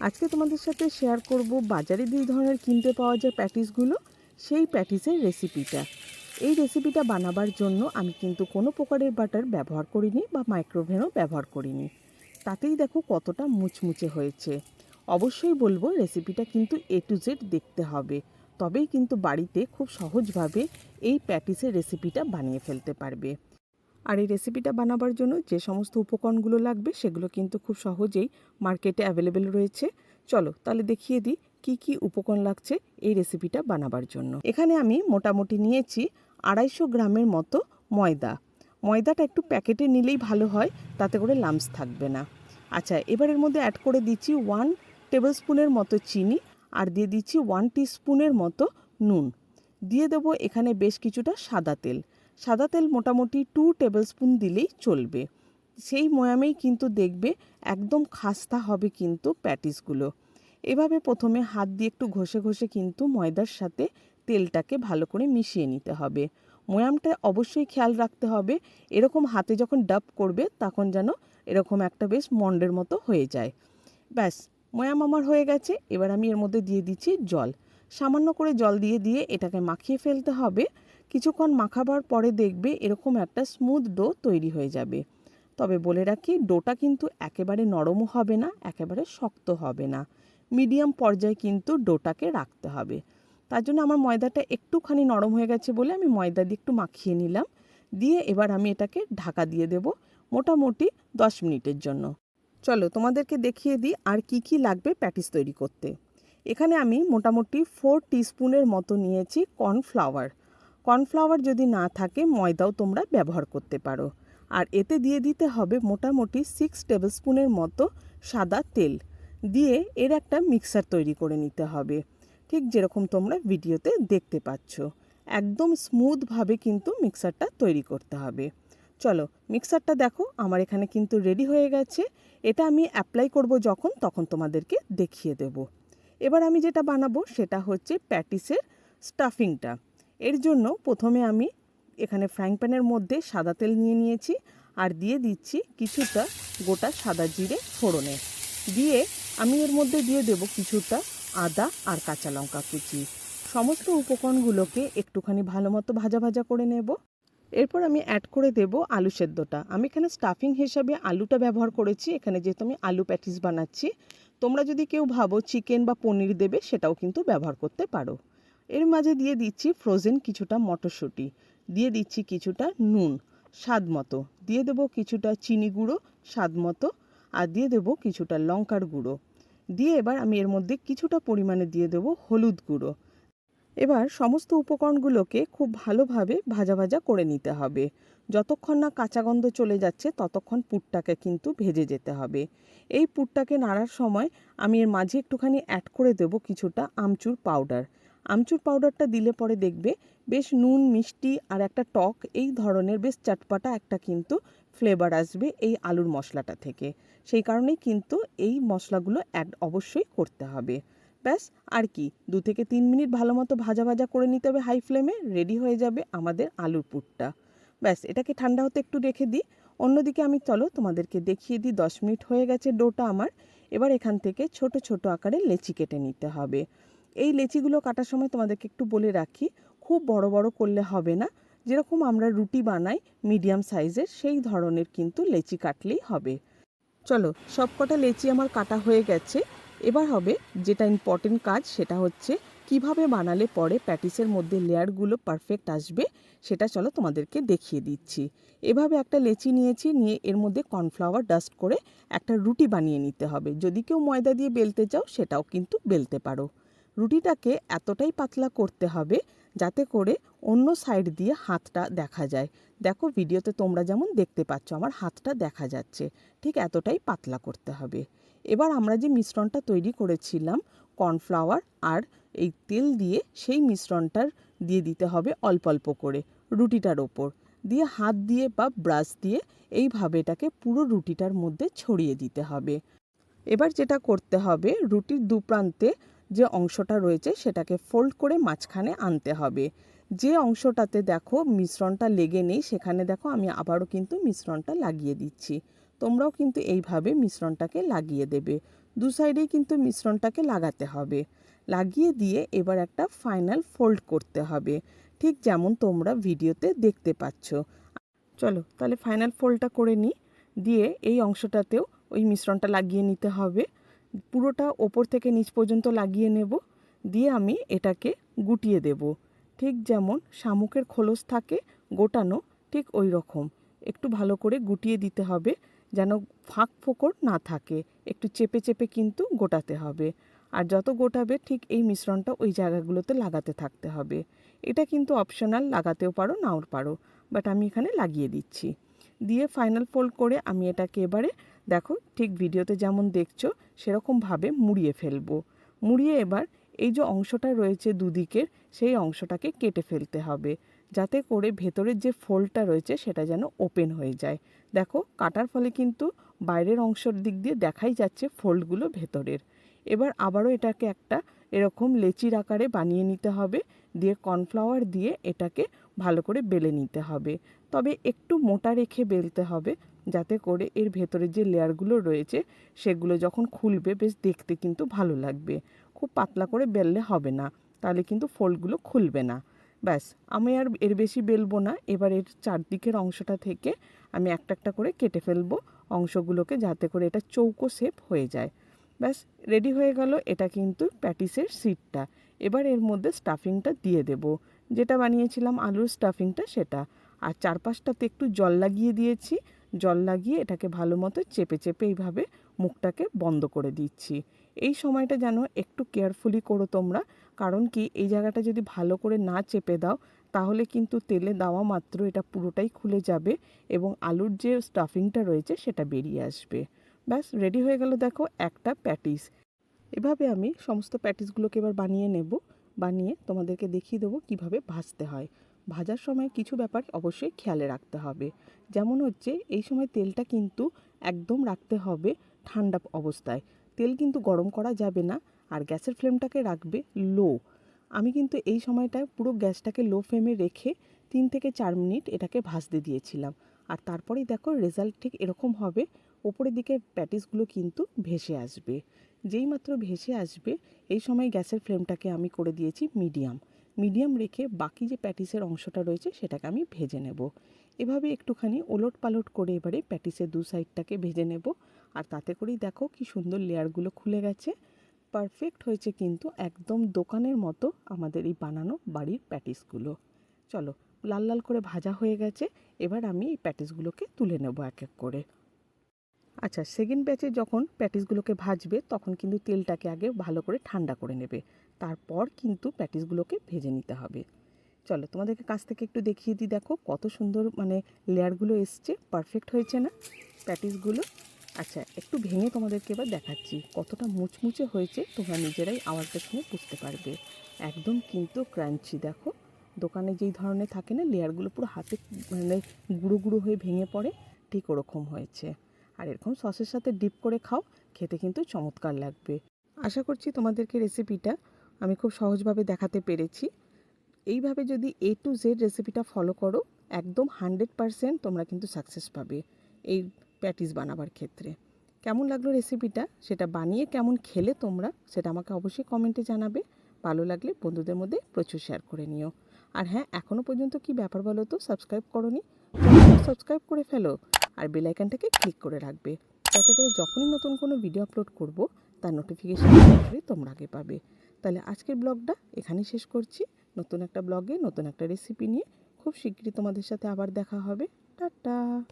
আজকে তোমাদের সাথে শেয়ার করব বাজারে দুই ধরনের কিনতে পাওয়া যায় প্যাটিসগুলো সেই প্যাটিসের রেসিপিটা এই রেসিপিটা বানাবার জন্য আমি কিন্তু কোনো প্রকারের বাটার ব্যবহার করিনি বা মাইক্রোভেনও ব্যবহার করিনি। তাতেই দেখো কতটা মুচমুচে হয়েছে। অবশ্যই বলব রেসিপিটা কিন্তু এ টু জেড দেখতে হবে। তবেই কিন্তু বাড়িতে খুব সহজভাবে এই প্যাটিসের রেসিপিটা বানিয়ে ফেলতে পারবে। আর এই রেসিপিটা বানাবার জন্য যে সমস্ত উপকরণগুলো লাগবে, সেগুলো কিন্তু খুব সহজেই মার্কেটে অ্যাভেলেবেল রয়েছে। চলো তাহলে দেখিয়ে দিই কি কি উপকরণ লাগছে এই রেসিপিটা বানাবার জন্য। এখানে আমি মোটামুটি নিয়েছি আড়াইশো গ্রামের মতো ময়দা। ময়দাটা একটু প্যাকেটে নিলেই ভালো হয়, তাতে করে লামস থাকবে না। আচ্ছা এবার এর মধ্যে অ্যাড করে দিচ্ছি ওয়ান টেবিল স্পুনের মতো চিনি আর দিয়ে দিচ্ছি ওয়ান স্পুনের মতো নুন। দিয়ে দেবো এখানে বেশ কিছুটা সাদা তেল। সাদা তেল মোটামুটি টু টেবিল স্পুন দিলেই চলবে। সেই ময়ামেই কিন্তু দেখবে একদম খাস্তা হবে কিন্তু প্যাটিসগুলো। এভাবে প্রথমে হাত দিয়ে একটু ঘষে ঘষে কিন্তু ময়দার সাথে তেলটাকে ভালো করে মিশিয়ে নিতে হবে। ময়ামটা অবশ্যই খেয়াল রাখতে হবে। এরকম হাতে যখন ডাব করবে তখন যেন এরকম একটা বেশ মন্ডের মতো হয়ে যায়। ব্যাস, ময়াম আমার হয়ে গেছে। এবার আমি এর মধ্যে দিয়ে দিচ্ছি জল। সামান্য করে জল দিয়ে দিয়ে এটাকে মাখিয়ে ফেলতে হবে। কিছুক্ষণ মাখাবার পরে দেখবে এরকম একটা স্মুথ ডো তৈরি হয়ে যাবে। তবে বলে রাখি ডোটা কিন্তু একেবারে নরমও হবে না, একেবারে শক্ত হবে না। মিডিয়াম পর্যায়ে কিন্তু ডোটাকে রাখতে হবে। তার জন্য আমার ময়দাটা একটুখানি নরম হয়ে গেছে বলে আমি ময়দা দিয়ে একটু মাখিয়ে নিলাম। দিয়ে এবার আমি এটাকে ঢাকা দিয়ে দেব মোটামুটি দশ মিনিটের জন্য। চলো তোমাদেরকে দেখিয়ে দিই আর কি কি লাগবে প্যাটিস তৈরি করতে। এখানে আমি মোটামুটি ফোর টিস্পুনের মতো নিয়েছি কর্নফ্লাওয়ার কর্নফ্লাওয়ার যদি না থাকে, ময়দাও তোমরা ব্যবহার করতে পারো। আর এতে দিয়ে দিতে হবে মোটামুটি সিক্স টেবিল স্পুনের মতো সাদা তেল। দিয়ে এর একটা মিক্সার তৈরি করে নিতে হবে। ঠিক যেরকম তোমরা ভিডিওতে দেখতে পাচ্ছ। একদম স্মুথভাবে কিন্তু মিক্সারটা তৈরি করতে হবে। চলো মিক্সারটা দেখো, আমার এখানে কিন্তু রেডি হয়ে গেছে। এটা আমি অ্যাপ্লাই করব যখন, তখন তোমাদেরকে দেখিয়ে দেব। এবার আমি যেটা বানাবো, সেটা হচ্ছে প্যাটিসের স্টাফিংটা এর জন্য প্রথমে আমি এখানে ফ্রাইং প্যানের মধ্যে সাদা তেল নিয়ে নিয়েছি আর দিয়ে দিচ্ছি কিছুটা গোটা সাদা জিরে ফোড়নে। দিয়ে আমি এর মধ্যে দিয়ে দেব কিছুটা আদা আর কাঁচা লঙ্কা কুচি। সমস্ত উপকরণগুলোকে একটুখানি ভালো মতো ভাজা ভাজা করে নেব। এরপর আমি অ্যাড করে দেব আলু সেদ্ধটা। আমি এখানে স্টাফিং হিসাবে আলুটা ব্যবহার করেছি। এখানে যেহেতু আমি আলু প্যাটিস বানাচ্ছি, তোমরা যদি কেউ ভাবো চিকেন বা পনির দেবে, সেটাও কিন্তু ব্যবহার করতে পারো। এর মাঝে দিয়ে দিচ্ছি ফ্রোজেন কিছুটা মটরশুঁটি। দিয়ে দিচ্ছি কিছুটা নুন, স্বাদ মতো। দিয়ে দেবো কিছুটা চিনি গুঁড়ো, স্বাদ মতো। আর দিয়ে দেবো কিছুটা লঙ্কার গুঁড়ো। দিয়ে এবার আমি এর মধ্যে কিছুটা পরিমাণে দিয়ে দেবো হলুদ গুঁড়ো। এবার সমস্ত উপকরণগুলোকে খুব ভালোভাবে ভাজা ভাজা করে নিতে হবে। যতক্ষণ না কাঁচা গন্ধ চলে যাচ্ছে, ততক্ষণ পুরটাকে কিন্তু ভেজে যেতে হবে। এই পুরটাকে নাড়ার সময় আমি এর মাঝে একটুখানি অ্যাড করে দেব কিছুটা আমচুর পাউডার আমচুর পাউডারটা দিলে পরে দেখবে বেশ নুন, মিষ্টি আর একটা টক এই ধরনের বেশ চটপাটা একটা কিন্তু ফ্লেভার আসবে এই আলুর মশলাটা থেকে। সেই কারণেই কিন্তু এই মশলাগুলো অ্যাড অবশ্যই করতে হবে। ব্যাস, আর কি, দু থেকে তিন মিনিট ভালো মতো ভাজা ভাজা করে নিতে হবে হাই ফ্লেমে রেডি হয়ে যাবে আমাদের আলুর পুরটা। ব্যাস, এটাকে ঠান্ডা হতে একটু রেখে দিই। অন্যদিকে আমি চলো তোমাদেরকে দেখিয়ে দিই, দশ মিনিট হয়ে গেছে ডোটা আমার। এবার এখান থেকে ছোট ছোট আকারে লেচি কেটে নিতে হবে। এই লেচিগুলো কাটার সময় তোমাদেরকে একটু বলে রাখি, খুব বড় বড় করলে হবে না। যেরকম আমরা রুটি বানাই মিডিয়াম সাইজের, সেই ধরনের কিন্তু লেচি কাটলেই হবে। চলো সব কটা লেচি আমার কাটা হয়ে গেছে। এবার হবে যেটা ইম্পর্টেন্ট কাজ, সেটা হচ্ছে কীভাবে বানালে পরে প্যাটিসের মধ্যে লেয়ারগুলো পারফেক্ট আসবে, সেটা চলো তোমাদেরকে দেখিয়ে দিচ্ছি। এভাবে একটা লেচি নিয়েছি, নিয়ে এর মধ্যে কর্নফ্লাওয়ার ডাস্ট করে একটা রুটি বানিয়ে নিতে হবে। যদি কেউ ময়দা দিয়ে বেলতে চাও, সেটাও কিন্তু বেলতে পারো। রুটিটাকে এতটাই পাতলা করতে হবে যাতে করে অন্য সাইড দিয়ে হাতটা দেখা যায়। দেখো ভিডিওতে তোমরা যেমন দেখতে পাচ্ছ আমার হাতটা দেখা যাচ্ছে, ঠিক এতটাই পাতলা করতে হবে। এবার আমরা যে মিশ্রণটা তৈরি করেছিলাম, কর্নফ্লাওয়ার আর এই তেল দিয়ে সেই মিশ্রণটার দিয়ে দিতে হবে অল্প অল্প করে রুটিটার ওপর। দিয়ে হাত দিয়ে বা ব্রাশ দিয়ে এইভাবে এটাকে পুরো রুটিটার মধ্যে ছড়িয়ে দিতে হবে। এবার যেটা করতে হবে, রুটির দু প্রান্তে যে অংশটা রয়েছে সেটাকে ফোল্ড করে মাঝখানে আনতে হবে। যে অংশটাতে দেখো মিশ্রণটা লেগে নেই, সেখানে দেখো আমি আবারও কিন্তু মিশ্রণটা লাগিয়ে দিচ্ছি। তোমরাও কিন্তু এইভাবে মিশ্রণটাকে লাগিয়ে দেবে। দু সাইডেই কিন্তু মিশ্রণটাকে লাগাতে হবে। লাগিয়ে দিয়ে এবার একটা ফাইনাল ফোল্ড করতে হবে। ঠিক যেমন তোমরা ভিডিওতে দেখতে পাচ্ছ। চলো তাহলে ফাইনাল ফোল্ডটা করে নিই। দিয়ে এই অংশটাতেও ওই মিশ্রণটা লাগিয়ে নিতে হবে। পুরোটা ওপর থেকে নিচ পর্যন্ত লাগিয়ে নেব, দিয়ে আমি এটাকে গুটিয়ে দেব। ঠিক যেমন শামুকের খোলস থাকে গোটানো, ঠিক ওই রকম। একটু ভালো করে গুটিয়ে দিতে হবে যেন ফাঁক ফোকর না থাকে, একটু চেপে চেপে কিন্তু গোটাতে হবে। আর যত গোটাবে ঠিক এই মিশ্রণটা ওই জায়গাগুলোতে লাগাতে থাকতে হবে। এটা কিন্তু অপশনাল, লাগাতেও পারো, নাও পারো, বাট আমি এখানে লাগিয়ে দিচ্ছি। দিয়ে ফাইনাল ফোল্ড করে আমি এটাকে এবারে দেখো, ঠিক ভিডিওতে যেমন দেখছ সেরকমভাবে মুড়িয়ে ফেলব। মুড়িয়ে এবার এই যে অংশটা রয়েছে দুদিকের, সেই অংশটাকে কেটে ফেলতে হবে। যাতে করে ভেতরের যে ফোল্ডটা রয়েছে, সেটা যেন ওপেন হয়ে যায়। দেখো, কাটার ফলে কিন্তু বাইরের অংশের দিক দিয়ে দেখাই যাচ্ছে ফোল্ডগুলো ভেতরের। এবার আবারও এটাকে একটা এরকম লেচির আকারে বানিয়ে নিতে হবে। দিয়ে কর্নফ্লাওয়ার দিয়ে এটাকে ভালো করে বেলে নিতে হবে। তবে একটু মোটা রেখে বেলতে হবে। যাতে করে এর ভেতরে যে লেয়ারগুলো রয়েছে, সেগুলো যখন খুলবে, বেশ দেখতে কিন্তু ভালো লাগবে। খুব পাতলা করে বেললে হবে না, তাহলে কিন্তু ফোল্ডগুলো খুলবে না। ব্যাস, আমি আর এর বেশি বেলবো না। এবার এর চারদিকের অংশটা থেকে আমি একটা একটা করে কেটে ফেলব অংশগুলোকে, যাতে করে এটা চৌকো শেপ হয়ে যায়। ব্যাস, রেডি হয়ে গেল এটা কিন্তু প্যাটিসের সিটটা। এবার এর মধ্যে স্টাফিংটা দিয়ে দেব। যেটা বানিয়েছিলাম, আলুর স্টাফিংটা সেটা। আর চারপাশটাতে একটু জল লাগিয়ে দিয়েছি। জল লাগিয়ে এটাকে ভালো মতো চেপে চেপে এইভাবে মুখটাকে বন্ধ করে দিচ্ছি। এই সময়টা যেন একটু কেয়ারফুলি করো তোমরা, কারণ কি এই জায়গাটা যদি ভালো করে না চেপে দাও, তাহলে কিন্তু তেলে দেওয়া মাত্র এটা পুরোটাই খুলে যাবে এবং আলুর যে স্টাফিংটা রয়েছে সেটা বেরিয়ে আসবে। ব্যাস রেডি হয়ে গেল দেখো একটা প্যাটিস এভাবে আমি সমস্ত প্যাটিসগুলোকে এবার বানিয়ে নেব, বানিয়ে তোমাদেরকে দেখিয়ে দেবো কীভাবে ভাজতে হয়। ভাজার সময় কিছু ব্যাপার অবশ্যই খেয়ালে রাখতে হবে। যেমন হচ্ছে, এই সময় তেলটা কিন্তু একদম রাখতে হবে ঠান্ডা অবস্থায়। তেল কিন্তু গরম করা যাবে না আর গ্যাসের ফ্লেমটাকে রাখবে লো। আমি কিন্তু এই সময়টায় পুরো গ্যাসটাকে লো ফ্লেমে রেখে তিন থেকে চার মিনিট এটাকে ভাজতে দিয়েছিলাম। আর তারপরেই দেখো রেজাল্ট ঠিক এরকম হবে, ওপরের দিকে প্যাটিসগুলো কিন্তু ভেসে আসবে। যেই মাত্র ভেসে আসবে, এই সময় গ্যাসের ফ্লেমটাকে আমি করে দিয়েছি মিডিয়াম। মিডিয়াম রেখে বাকি যে প্যাটিসের অংশটা রয়েছে সেটাকে আমি ভেজে নেব। এভাবে একটুখানি ওলট পালট করে এবারে প্যাটিসের দু সাইডটাকে ভেজে নেব। আর তাতে করেই দেখো কি সুন্দর লেয়ারগুলো খুলে গেছে। পারফেক্ট হয়েছে কিন্তু একদম দোকানের মতো আমাদের এই বানানো বাড়ির প্যাটিসগুলো। চলো লাল লাল করে ভাজা হয়ে গেছে। এবার আমি এই প্যাটিসগুলোকে তুলে নেব এক এক করে। আচ্ছা সেকেন্ড ব্যাচে যখন প্যাটিসগুলোকে ভাজবে, তখন কিন্তু তেলটাকে আগে ভালো করে ঠান্ডা করে নেবে। তারপর কিন্তু প্যাটিসগুলোকে ভেজে নিতে হবে। চলো, তোমাদেরকে কাছ থেকে একটু দেখিয়ে দিই, দেখো কত সুন্দর মানে লেয়ারগুলো এসছে। পারফেক্ট হয়েছে না প্যাটিসগুলো? আচ্ছা একটু ভেঙে তোমাদেরকে এবার দেখাচ্ছি। কতটা মুচমুচে হয়েছে, তোমরা নিজেরাই আওয়াজটা শুনে বুঝতে পারবে। একদম কিন্তু ক্রাঞ্চি, দেখো। দোকানে যেই ধরনের থাকে না, লেয়ারগুলো পুরো হাতে মানে গুঁড়ো গুঁড়ো হয়ে ভেঙে পড়ে, ঠিক ওরকম হয়েছে। আর এরকম সসের সাথে ডিপ করে খাও, খেতে কিন্তু চমৎকার লাগবে। আশা করছি তোমাদেরকে রেসিপিটা আমি খুব সহজভাবে দেখাতে পেরেছি। এইভাবে যদি এ টু জেড রেসিপিটা ফলো করো, একদম হান্ড্রেড পারসেন্ট তোমরা কিন্তু সাকসেস পাবে এই প্যাটিস বানাবার ক্ষেত্রে। কেমন লাগল রেসিপিটা সেটা বানিয়ে কেমন খেলে তোমরা? সেটা আমাকে অবশ্যই কমেন্টে জানাবে। ভালো লাগলে বন্ধুদের মধ্যে প্রচুর শেয়ার করে নিও। আর হ্যাঁ এখনও পর্যন্ত কি ব্যাপার বলো তো? সাবস্ক্রাইব করো করনি সাবস্ক্রাইব করে ফেলো। আর বেলাইকানটাকে ক্লিক করে রাখবে। যাতে করে যখনই নতুন কোনো ভিডিও আপলোড করব, তার নোটিফিকেশান তোমরা আগে পাবে। তাহলে আজকের ব্লগটা এখানেই শেষ করছি। নতুন একটা ব্লগে নতুন একটা রেসিপি নিয়ে খুব শীঘ্রই তোমাদের সাথে আবার দেখা হবে। টাটা!